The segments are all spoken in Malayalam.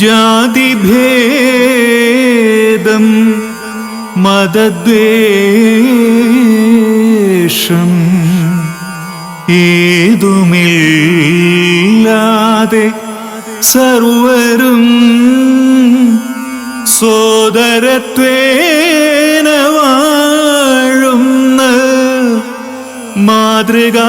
ജാതിഭേദം മതദ്വേഷം ഏതുമില്ലാതെ സർവരും സോദരത്വേന വാഴുന്ന മാതൃകാ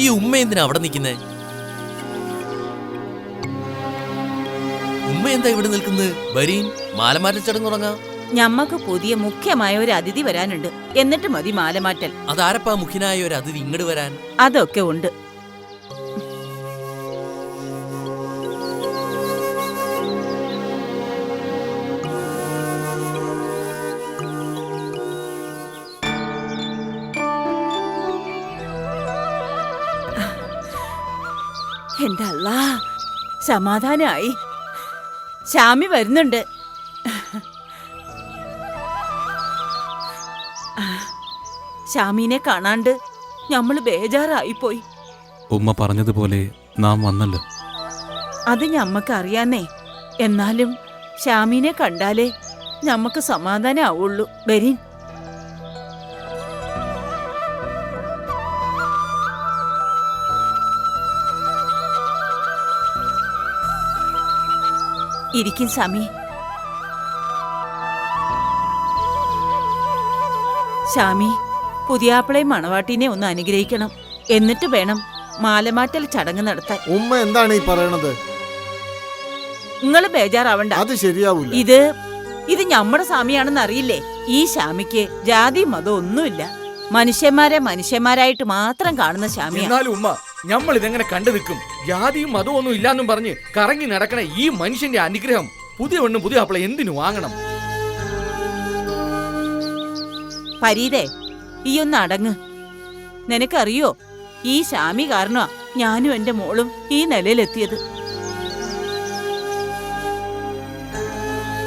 ഈ ഉമ്മ എന്തിനാ അവിടെ നിൽക്കുന്നേ? ഉമ്മ എന്താ ഇവിടെ നിൽക്കുന്നത് വരീൻ മാലമാറ്റ ചടങ്ങ് തുടങ്ങാം. ഞമ്മക്ക് പുതിയ മുഖ്യമായ ഒരു അതിഥി വരാനുണ്ട്. എന്നിട്ട് മതി മാലമാറ്റൽ. അതാരപ്പാ മുഖ്യനായ ഒരു അതിഥി ഇങ്ങോട്ട് വരാൻ? അതൊക്കെ ഉണ്ട്. എന്റെ അല്ലാ സമാധാനായി. ശ്യാമി വരുന്നുണ്ട്. ശ്യാമിനെ കാണാണ്ട് നമ്മൾ ബേജാറായിപ്പോയി. ഉമ്മ പറഞ്ഞതുപോലെ നാം വന്നല്ലോ. അത് ഞമ്മക്ക് അറിയാന്നേ എന്നാലും ശ്യാമിനെ കണ്ടാലേ ഞമ്മക്ക് സമാധാനം ആവുള്ളൂ ഇരിക്കും സ്വാമി. സ്വാമി പുതിയാപ്പിളയും മണവാട്ടിനെ ഒന്ന് അനുഗ്രഹിക്കണം. എന്നിട്ട് വേണം മാലമാറ്റൽ ചടങ്ങ് നടത്താൻ. ഉമ്മ എന്താണ് ഈ പറയണത്? നിങ്ങൾ ബേജാറാവണ്ട. അത് ശരിയാവൂല. ഇത് ഇത് നമ്മുടെ സ്വാമിയാണെന്ന് അറിയില്ലേ? ഈ സ്വാമിക്ക് ജാതി മതം ഒന്നുമില്ല മനുഷ്യന്മാരെ മനുഷ്യന്മാരായിട്ട് മാത്രം കാണുന്ന സ്വാമിയാണ് ഉമ്മ നമ്മൾ ഇതെങ്ങനെ കണ്ടു നിൽക്കും? ജാതിയും മതവും ഒന്നും ഇല്ലാന്നും പറഞ്ഞ് കറങ്ങി നടക്കണ ഈ മനുഷ്യന്റെ അനുഗ്രഹം പുതിയ പെണ്ണും പുതിയ അപ്പളെ എന്തിനു വാങ്ങണം? പരീതേ ഈ ഒന്ന് അടങ്ങ്. നിനക്കറിയോ ഈ ശാമി കാരണമാ ഞാനും എന്റെ മോളും ഈ നിലയിലെത്തിയത്.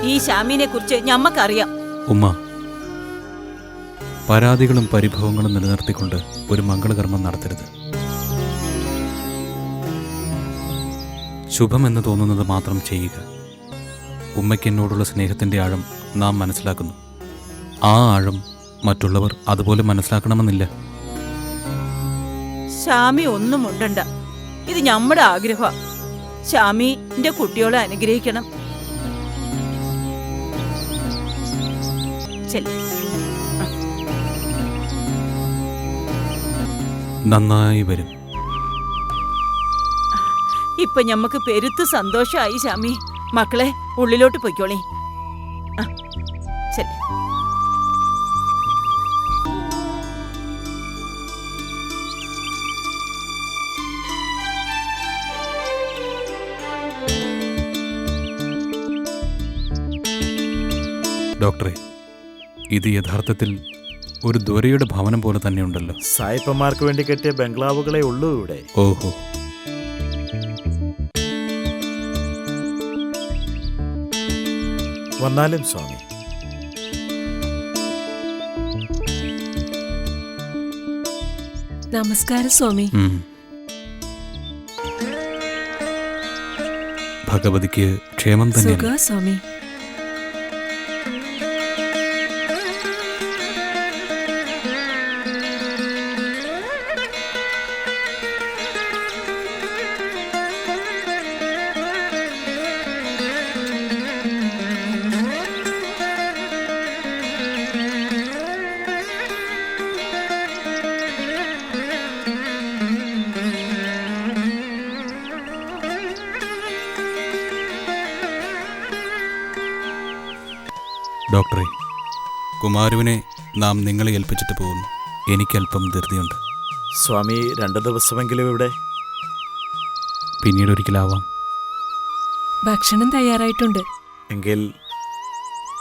ഈ ശാമിനെ കുറിച്ച് ഞമ്മക്കറിയാം. ഉമ്മ പരാതികളും പരിഭവങ്ങളും നിലനിർത്തിക്കൊണ്ട് ഒരു മംഗളകർമ്മം നടത്തരുത്. ശുഭമെന്ന് തോന്നുന്നത് മാത്രം ചെയ്യുക. ഉമ്മയ്ക്ക് എന്നോടുള്ള സ്നേഹത്തിന്റെ ആഴം നാം മനസ്സിലാക്കുന്നു. ആ ആഴം മറ്റുള്ളവർ അതുപോലെ മനസ്സിലാക്കണമെന്നില്ല. ഷാമി ഒന്നും ഉണ്ടണ്ട ഇത് നമ്മുടെ ആഗ്രഹ ഷാമി എന്റെ കുട്ടികളെ അനുഗ്രഹിക്കണം. നന്നായി വരും. ഇപ്പൊ ഞമ്മക്ക് പെരുത്ത് സന്തോഷമായി ശാമി. മക്കളെ ഉള്ളിലോട്ട് പൊയ്ക്കോളി. ആ. ഡോക്ടറെ ഇത് യഥാർത്ഥത്തിൽ ഒരു ദോരയുടെ ഭവനം പോലെ തന്നെയുണ്ടല്ലോ സായിപ്പന്മാർക്ക് വേണ്ടി കെട്ടിയ ബംഗ്ലാവുകളെ ഉള്ളൂ ഇവിടെ. ഓഹോ. വന്നാലും സ്വാമി. നമസ്കാരം സ്വാമി. ഭഗവതിക്ക് ക്ഷേമം തന്നെ സ്വാമി. ഡോക്ടറെ കുമാരുവിനെ നാം നിങ്ങളെ ഏൽപ്പിച്ചിട്ട് പോകുന്നു. എനിക്കല്പം ധൃതിയുണ്ട്. സ്വാമി രണ്ടു ദിവസമെങ്കിലും ഇവിടെ. പിന്നീട് ഒരിക്കലാവാം ഭക്ഷണം തയ്യാറായിട്ടുണ്ട്. എങ്കിൽ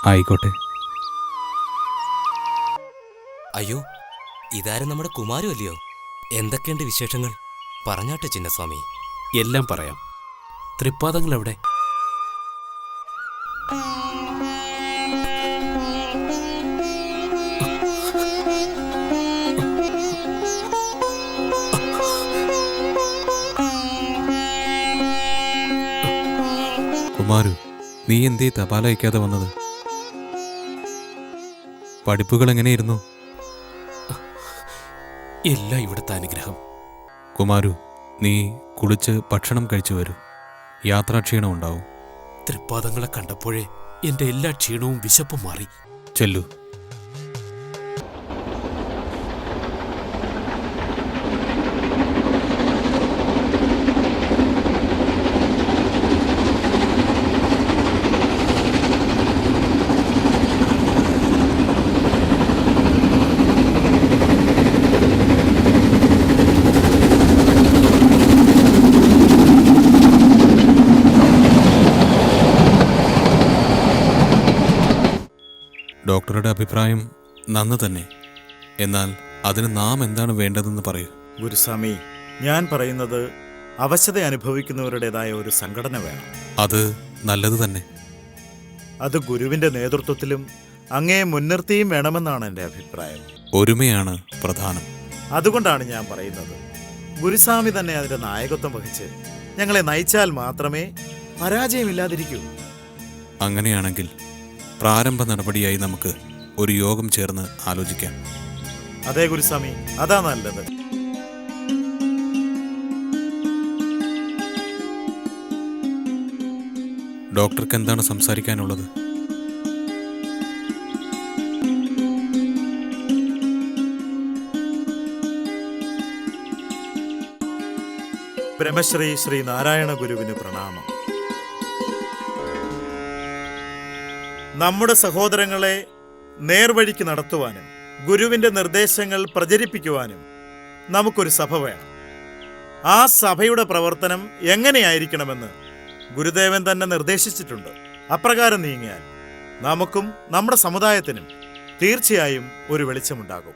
ആയിക്കോട്ടെ. അയ്യോ ഇതാരും നമ്മുടെ കുമാരു അല്ലയോ? എന്തൊക്കെയുണ്ട് വിശേഷങ്ങൾ? പറഞ്ഞാട്ടെ ചിന്നസ്വാമി. എല്ലാം പറയാം. തൃപ്പാദങ്ങൾ എവിടെ കുമാരു നീ എന്തേ തപാൽ അയക്കാതെ വന്നത്? പഠിപ്പുകൾ എങ്ങനെയിരുന്നു? എല്ലാം ഇവിടുത്തെ അനുഗ്രഹം. കുമാരു നീ കുളിച്ച് ഭക്ഷണം കഴിച്ചു വരൂ. യാത്രാക്ഷീണം ഉണ്ടാവും. ത്രിപാദങ്ങളെ കണ്ടപ്പോഴേ എന്റെ എല്ലാ ക്ഷീണവും വിശപ്പും മാറി. ചെല്ലു. അഭിപ്രായം നന്ന് തന്നെ. എന്നാൽ അതിന് നാം എന്താണ് വേണ്ടതെന്ന് പറയൂ. ഗുരുസ്വാമി ഞാൻ പറയുന്നത് അവശത അനുഭവിക്കുന്നവരുടേതായ ഒരു സംഘടന വേണം. അത് നല്ലത് തന്നെ. അത് ഗുരുവിന്റെ നേതൃത്വത്തിലും അങ്ങേ മുൻനിർത്തിയും വേണമെന്നാണ് എന്റെ അഭിപ്രായം. ഒരുമയാണ് പ്രധാനം. അതുകൊണ്ടാണ് ഞാൻ പറയുന്നത്. ഗുരുസ്വാമി തന്നെ അതിന്റെ നായകത്വം വഹിച്ച് ഞങ്ങളെ നയിച്ചാൽ മാത്രമേ പരാജയമില്ലാതിരിക്കൂ. അങ്ങനെയാണെങ്കിൽ പ്രാരംഭ നടപടിയായി നമുക്ക് ഒരു യോഗം ചേർന്ന് ആലോചിക്കാം. അതെ ഗുരുസ്വാമി അതാ നല്ലത്. ഡോക്ടർക്ക് എന്താണ് സംസാരിക്കാനുള്ളത്? ബ്രഹ്മശ്രീ ശ്രീ നാരായണ ഗുരുവിന് പ്രണാമം. നമ്മുടെ സഹോദരങ്ങളെ നേർവഴിക്ക് നടത്തുവാനും ഗുരുവിന്റെ നിർദ്ദേശങ്ങൾ പ്രചരിപ്പിക്കുവാനും നമുക്കൊരു സഭ വേണം. ആ സഭയുടെ പ്രവർത്തനം എങ്ങനെയായിരിക്കണമെന്ന് ഗുരുദേവൻ തന്നെ നിർദ്ദേശിച്ചിട്ടുണ്ട്. അപ്രകാരം നീങ്ങിയാൽ നമുക്കും നമ്മുടെ സമുദായത്തിനും തീർച്ചയായും ഒരു വെളിച്ചമുണ്ടാകും.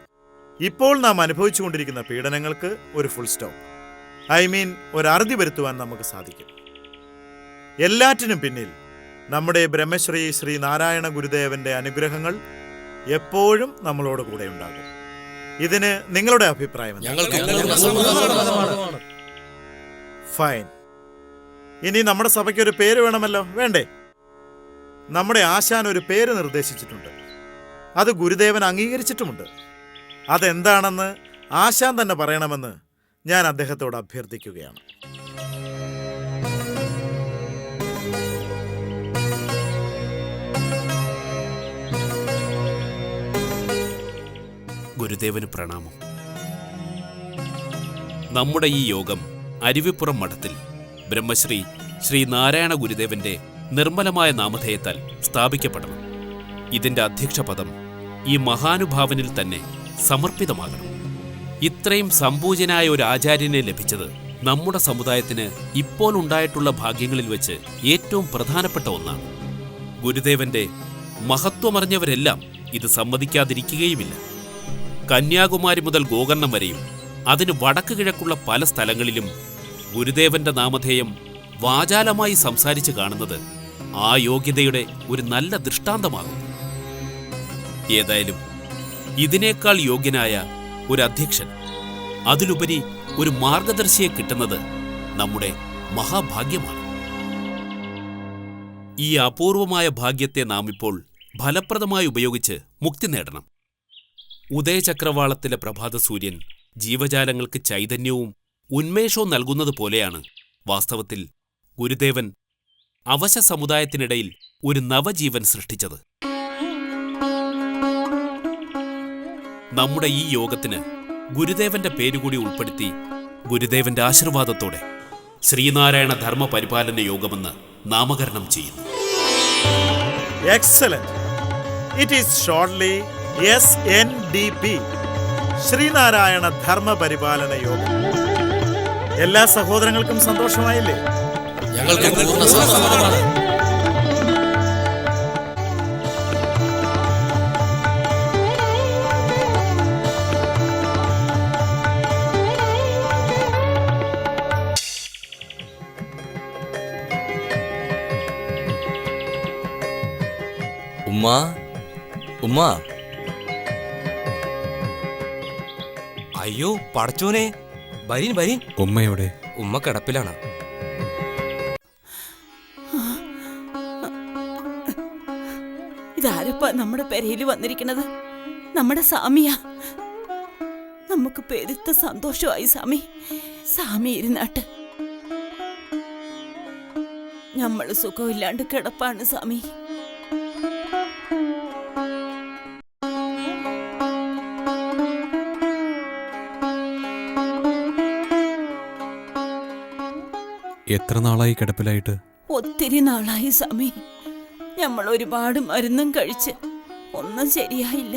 ഇപ്പോൾ നാം അനുഭവിച്ചുകൊണ്ടിരിക്കുന്ന പീഡനങ്ങൾക്ക് ഒരു ഫുൾ സ്റ്റോപ്പ് ഐ മീൻ ഒരു അറുതി വരുത്തുവാൻ നമുക്ക് സാധിക്കും. എല്ലാറ്റിനും പിന്നിൽ നമ്മുടെ ബ്രഹ്മശ്രീ ശ്രീ നാരായണ ഗുരുദേവന്റെ അനുഗ്രഹങ്ങൾ എപ്പോഴും നമ്മളോട് കൂടെ ഉണ്ടാകും. ഇതിന് നിങ്ങളുടെ അഭിപ്രായം ഫൈൻ ഇനി നമ്മുടെ സഭയ്ക്ക് ഒരു പേര് വേണമല്ലോ? വേണ്ടേ? നമ്മുടെ ആശാൻ ഒരു പേര് നിർദ്ദേശിച്ചിട്ടുണ്ട്. അത് ഗുരുദേവൻ അംഗീകരിച്ചിട്ടുമുണ്ട്. അതെന്താണെന്ന് ആശാൻ തന്നെ പറയണമെന്ന് ഞാൻ അദ്ദേഹത്തോട് അഭ്യർത്ഥിക്കുകയാണ്. ഗുരുദേവന് പ്രണാമം. നമ്മുടെ ഈ യോഗം അരുവിപ്പുറം മഠത്തിൽ ബ്രഹ്മശ്രീ ശ്രീ നാരായണ ഗുരുദേവന്റെ നിർമ്മലമായ നാമധേയത്താൽ സ്ഥാപിക്കപ്പെടണം. ഇതിന്റെ അധ്യക്ഷ പദം ഈ മഹാനുഭാവനിൽ തന്നെ സമർപ്പിതമാകണം. ഇത്രയും സമ്പൂജനായ ഒരു ആചാര്യനെ ലഭിച്ചത് നമ്മുടെ സമുദായത്തിന് ഇപ്പോൾ ഉണ്ടായിട്ടുള്ള ഭാഗ്യങ്ങളിൽ വെച്ച് ഏറ്റവും പ്രധാനപ്പെട്ട ഒന്നാണ്. ഗുരുദേവന്റെ മഹത്വമറിഞ്ഞവരെല്ലാം ഇത് സമ്മതിക്കാതിരിക്കുകയുമില്ല. കന്യാകുമാരി മുതൽ ഗോകർണം വരെയും അതിന് വടക്ക് കിഴക്കുള്ള പല സ്ഥലങ്ങളിലും ഗുരുദേവന്റെ നാമധേയം വാചാലമായി സംസാരിച്ചു കാണുന്നത് ആ യോഗ്യതയുടെ ഒരു നല്ല ദൃഷ്ടാന്തമാകും. ഏതായാലും ഇതിനേക്കാൾ യോഗ്യനായ ഒരു അധ്യക്ഷൻ അതിലുപരി ഒരു മാർഗദർശിയെ കിട്ടുന്നത് നമ്മുടെ മഹാഭാഗ്യമാണ്. ഈ അപൂർവമായ ഭാഗ്യത്തെ നാം ഇപ്പോൾ ഫലപ്രദമായി ഉപയോഗിച്ച് മുക്തി നേടണം. ഉദയചക്രവാളത്തിലെ പ്രഭാത സൂര്യൻ ജീവജാലങ്ങൾക്ക് ചൈതന്യവും ഉന്മേഷവും നൽകുന്നത് പോലെയാണ്. വാസ്തവത്തിൽ ഗുരുദേവൻ അവശ സമുദായത്തിനിടയിൽ ഒരു നവജീവൻ സൃഷ്ടിച്ചത്. നമ്മുടെ ഈ യോഗത്തിന് ഗുരുദേവന്റെ പേരുകൂടി ഉൾപ്പെടുത്തി ഗുരുദേവന്റെ ആശീർവാദത്തോടെ ശ്രീനാരായണ ധർമ്മ പരിപാലന യോഗമെന്ന് നാമകരണം ചെയ്യുന്നു. Excellent it is shortly S N D P Sreenarayana Dharma Paripalana Yogam. എല്ലാ സഹോദരങ്ങൾക്കും സന്തോഷമായില്ലേ? ഞങ്ങൾക്ക് പൂർണ ഉമ്മ ഉമ്മ. അയ്യോ പടച്ചോനെ. വരീൻ വരീൻ. ഉമ്മയോടെ ഉമ്മ കിടപ്പിലാണ്. ഇതാരപ്പാ നമ്മുടെ പെരയിൽ വന്നിരിക്കണത് നമ്മുടെ സാമിയാ നമുക്ക് പെരുത്ത സന്തോഷമായി സാമി സാമി ഇരുന്നാട്ട്. നമ്മൾ സുഖമില്ലാണ്ട് കിടപ്പാണ് സാമി എത്ര നാളായി കിടപ്പിലായിട്ട്? ഒത്തിരി നാളായി സ്വാമി. നമ്മൾ ഒരുപാട് മരുന്നും കഴിച്ച് ഒന്നും ശരിയായില്ല.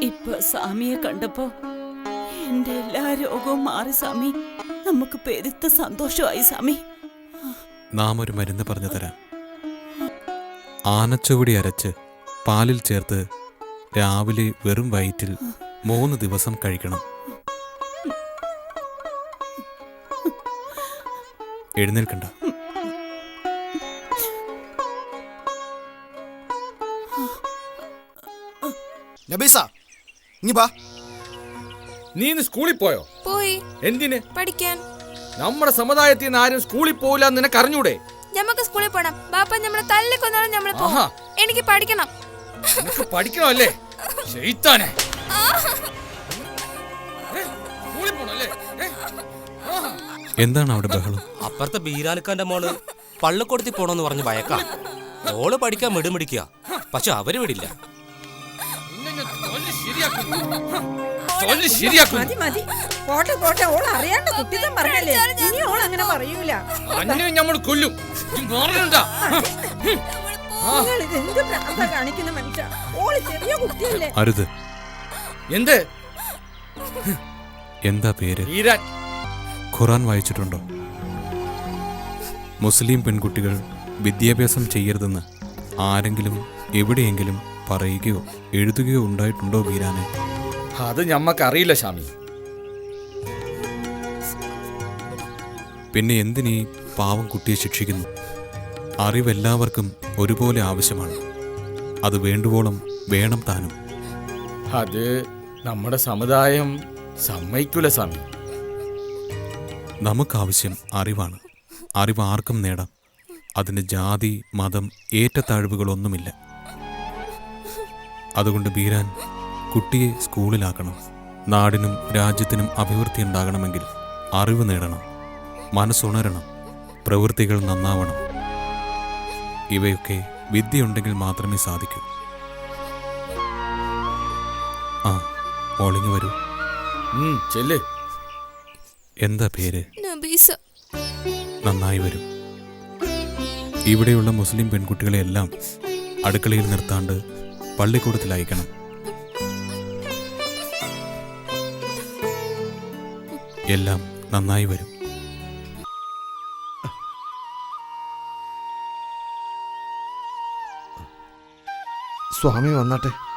ഇപ്പൊ സ്വാമിയെ കണ്ടപ്പോ എന്റെ എല്ലാ രോഗവും മാറി സ്വാമി. നമുക്ക് പെരുത്ത സന്തോഷമായി സ്വാമി. നാം ഒരു മരുന്ന് പറഞ്ഞു തരാം. ആനച്ചുവടി അരച്ച് പാലിൽ ചേർത്ത് രാവിലെ വെറും വയറ്റിൽ മൂന്ന് ദിവസം കഴിക്കണം. എഴുന്നേൽക്കണ്ട. നബീസ നീ വാ. നീ ഇന്ന് സ്കൂളിൽ പോയോ? പോയി. എന്തിന്? പഠിക്കാൻ. നമ്മുടെ സമുദായത്തിൽ നിന്ന് ആരും സ്കൂളിൽ പോവില്ല എന്ന് നിനക്ക് അറിഞ്ഞൂടെ? ഞമ്മക്ക് സ്കൂളിൽ പോണം. ബാപ്പ നമ്മളെ തല്ലിക്കൊന്നാലും നമ്മൾ ആഹാ. എനിക്ക് പഠിക്കണം. നിനക്ക് പഠിക്കണമല്ലേ? ശൈത്താനെ. എന്താണ് അവിടെ ബഹളം? അപ്പുറത്തെ ബീരാലിക്കാന്റെ മോൾ പള്ളിക്കൊടുത്തി പോണോന്ന് പറഞ്ഞ് ഭയക്കാം മോൾ പഠിക്കാൻ മിടുമിടിക്കുക പക്ഷെ അവർ വിടില്ല. മതി മതി. പോട്ടെ പോട്ടെ. ഓൾ അറിയാണ്ട് കുട്ടിത്തം പറഞ്ഞല്ലേ? ഇനി ഓൾ അങ്ങനെ പറയൂല. അന്നെ നമ്മൾ കൊല്ലും. കാണിക്കുന്ന മനുഷ്യ? ഓൾ ചെറിയ കുട്ടിയല്ലേ? അരുത്. എന്ത്? എന്താ പേര്? ഈരാൻ ഖുറാൻ വായിച്ചിട്ടുണ്ടോ? മുസ്ലിം പെൺകുട്ടികൾ വിദ്യാഭ്യാസം ചെയ്യരുതെന്ന് ആരെങ്കിലും എവിടെയെങ്കിലും പറയുകയോ എഴുതുകയോ ഉണ്ടായിട്ടുണ്ടോ വീരാനെ? അത് ഞമ്മക്ക് അറിയില്ല സ്വാമി പിന്നെ എന്തിനീ പാവം കുട്ടിയെ ശിക്ഷിക്കുന്നു? അറിവെല്ലാവർക്കും ഒരുപോലെ ആവശ്യമാണ്. അത് വേണ്ടുവോളം വേണം താനും. അത് നമ്മുടെ സമുദായം സമ്മതിക്കൂല സ്വാമി നമുക്കാവശ്യം അറിവാണ്. അറിവ് ആർക്കും നേടാം. അതിന് ജാതി മതം ഏറ്റത്താഴ്വുകളൊന്നുമില്ല. അതുകൊണ്ട് ബീരാൻ കുട്ടിയെ സ്കൂളിലാക്കണം. നാടിനും രാജ്യത്തിനും അഭിവൃദ്ധി ഉണ്ടാകണമെങ്കിൽ അറിവ് നേടണം. മനസ്സുണരണം. പ്രവൃത്തികൾ നന്നാവണം. ഇവയൊക്കെ വിദ്യയുണ്ടെങ്കിൽ മാത്രമേ സാധിക്കൂ. ആ മോളിങ് വരൂ. ചെല്ലേ. എന്താ പേര്? നബീസ നന്നായി വരും. ഇവിടെയുള്ള മുസ്ലിം പെൺകുട്ടികളെ എല്ലാം അടുക്കളയിൽ നിർത്താണ്ട് പള്ളിക്കൂടത്തിൽ അയക്കണം എല്ലാം നന്നായി വരും. സ്വാമി വന്നാട്ടെ.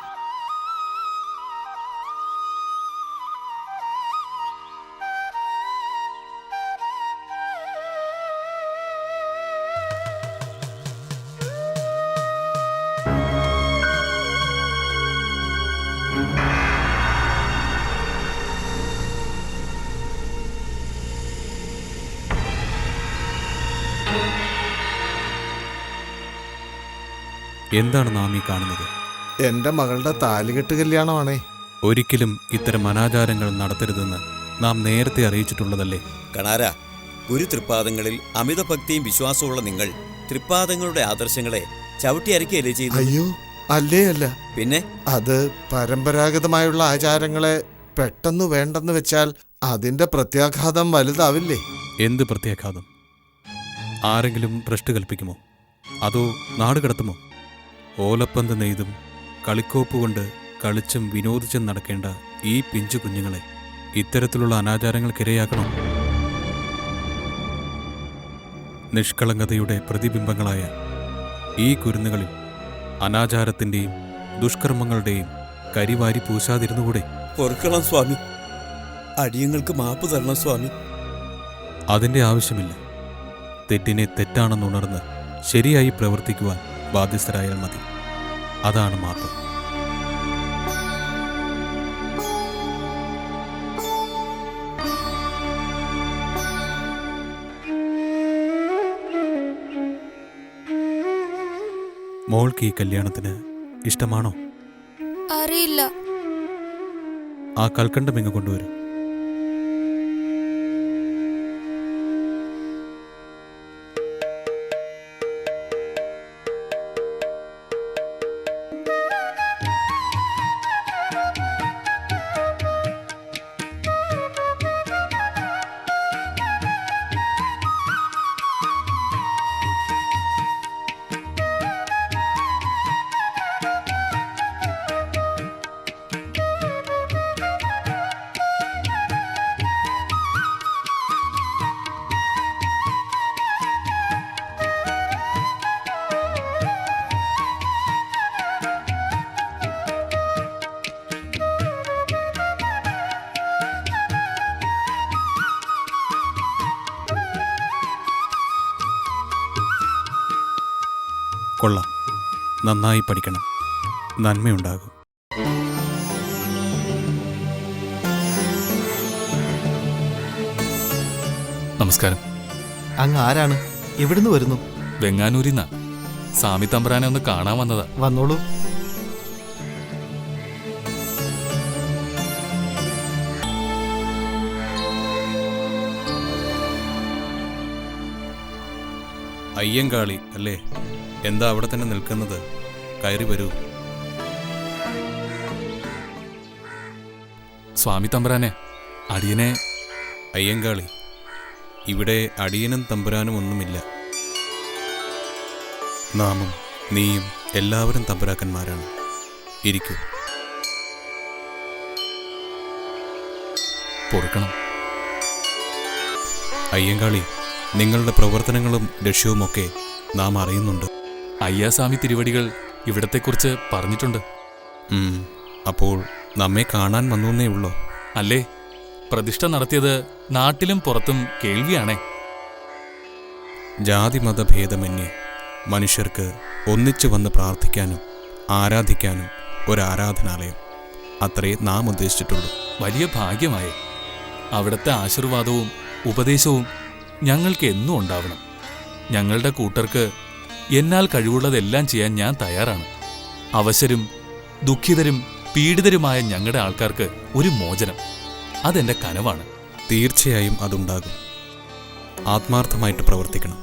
എന്താണ് നാം ഈ കാണുന്നത്? എന്റെ മകളുടെ താലികെട്ട് കല്യാണമാണേ. ഒരിക്കലും ഇത്തരം അനാചാരങ്ങൾ നടത്തരുതെന്ന് നാം നേരത്തെ അറിയിച്ചിട്ടുള്ളതല്ലേ? കണാര ഗുരു തൃപ്പാദങ്ങളിൽ അമിത ഭക്തിയും വിശ്വാസവുമുള്ള നിങ്ങൾ തൃപ്പാദങ്ങളുടെ ആദർശങ്ങളെ ചവിട്ടി അരക്കുകയല്ലേ ചെയ്തു അയ്യോ അല്ലേ അല്ല. പിന്നെ? അത് പരമ്പരാഗതമായുള്ള ആചാരങ്ങളെ പെട്ടെന്ന് വേണ്ടെന്ന് വെച്ചാൽ അതിന്റെ പ്രത്യാഘാതം വലുതാവില്ലേ? എന്ത് പ്രത്യാഘാതം? ആരെങ്കിലും ഭ്രഷ്ട് കൽപ്പിക്കുമോ? അതോ നാട് കടത്തുമോ? ഓലപ്പന്ത് നെയ്തും കളിക്കോപ്പ് കൊണ്ട് കളിച്ചും വിനോദിച്ചും നടക്കേണ്ട ഈ പിഞ്ചു കുഞ്ഞുങ്ങളെ ഇത്തരത്തിലുള്ള അനാചാരങ്ങൾക്കിരയാക്കണം? നിഷ്കളങ്കതയുടെ പ്രതിബിംബങ്ങളായ ഈ കുരുന്നുകളിൽ അനാചാരത്തിന്റെയും ദുഷ്കർമ്മങ്ങളുടെയും കരിവാരി പൂശാതിരുന്നുകൂടെ? പൊറുക്കണം സ്വാമി. അടിയങ്ങൾക്ക് മാപ്പ് തരണം സ്വാമി. അതിന്റെ ആവശ്യമില്ല. തെറ്റിനെ തെറ്റാണെന്നുണർന്ന് ശരിയായി പ്രവർത്തിക്കുവാൻ ബാധ്യസ്ഥരായാൽ മതി. അതാണ് മാത്രം. മോൾക്ക് ഈ കല്യാണത്തിന് ഇഷ്ടമാണോ? അറിയില്ല. ആ കൽക്കണ്ടം ഇങ്ങ് കൊണ്ടുവരും. കൊള്ളാം. നന്നായി പഠിക്കണം. നന്മയുണ്ടാകും. നമസ്കാരം. അങ്ങ് ആരാണ്? എവിടുന്ന് വരുന്നു? വെങ്ങാനൂരിന്നാ. സ്വാമി തമ്പ്രാനെ ഒന്ന് കാണാൻ വന്നതാ. വന്നോളൂ. അയ്യങ്കാളി അല്ലേ? എന്താ അവിടെ തന്നെ നിൽക്കുന്നത്? കയറി വരൂ. സ്വാമി തമ്പുരാനെ അടിയനെ. അയ്യങ്കാളി ഇവിടെ അടിയനും തമ്പുരാനും ഒന്നുമില്ല. നാമും നീയും എല്ലാവരും തമ്പുരാക്കന്മാരാണ്. ഇരിക്കൂ. പൊറുക്കണം. അയ്യങ്കാളി നിങ്ങളുടെ പ്രവർത്തനങ്ങളും ലക്ഷ്യവുമൊക്കെ നാം അറിയുന്നുണ്ട്. അയ്യാസ്വാമി തിരുവടികൾ ഇവിടത്തെക്കുറിച്ച് പറഞ്ഞിട്ടുണ്ട്. അപ്പോൾ നമ്മെ കാണാൻ വന്നേ ഉള്ളോ? അല്ലേ? പ്രതിഷ്ഠ നടത്തിയത് നാട്ടിലും പുറത്തും കേൾവിയാണേ. ജാതിമതഭേദമന്യേ മനുഷ്യർക്ക് ഒന്നിച്ചു വന്ന് പ്രാർത്ഥിക്കാനും ആരാധിക്കാനും ഒരു ആരാധനാലയം അത്രേ നാം ഉദ്ദേശിച്ചിട്ടുള്ളൂ. വലിയ ഭാഗ്യമായി. അവിടുത്തെ ആശീർവാദവും ഉപദേശവും ഞങ്ങൾക്ക് എന്നും ഉണ്ടാവണം. ഞങ്ങളുടെ കൂട്ടർക്ക് എന്നാൽ കഴിവുള്ളതെല്ലാം ചെയ്യാൻ ഞാൻ തയ്യാറാണ്. അവശരും ദുഃഖിതരും പീഡിതരുമായ ഞങ്ങളുടെ ആൾക്കാർക്ക് ഒരു മോചനം. അതെന്റെ കനവാണ്. തീർച്ചയായും അതുണ്ടാകും. ആത്മാർത്ഥമായിട്ട് പ്രവർത്തിക്കണം.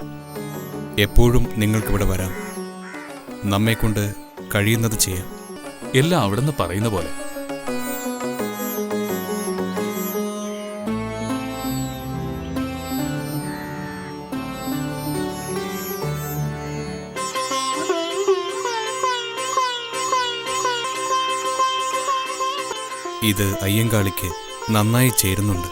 എപ്പോഴും നിങ്ങൾക്കിവിടെ വരാം. നമ്മെക്കൊണ്ട് കഴിയുന്നത് ചെയ്യാം. എല്ലാം അവിടുന്ന് പറയുന്ന പോലെ. ഇത് അയ്യങ്കാളിക്ക് നന്നായി ചേരുന്നുണ്ട്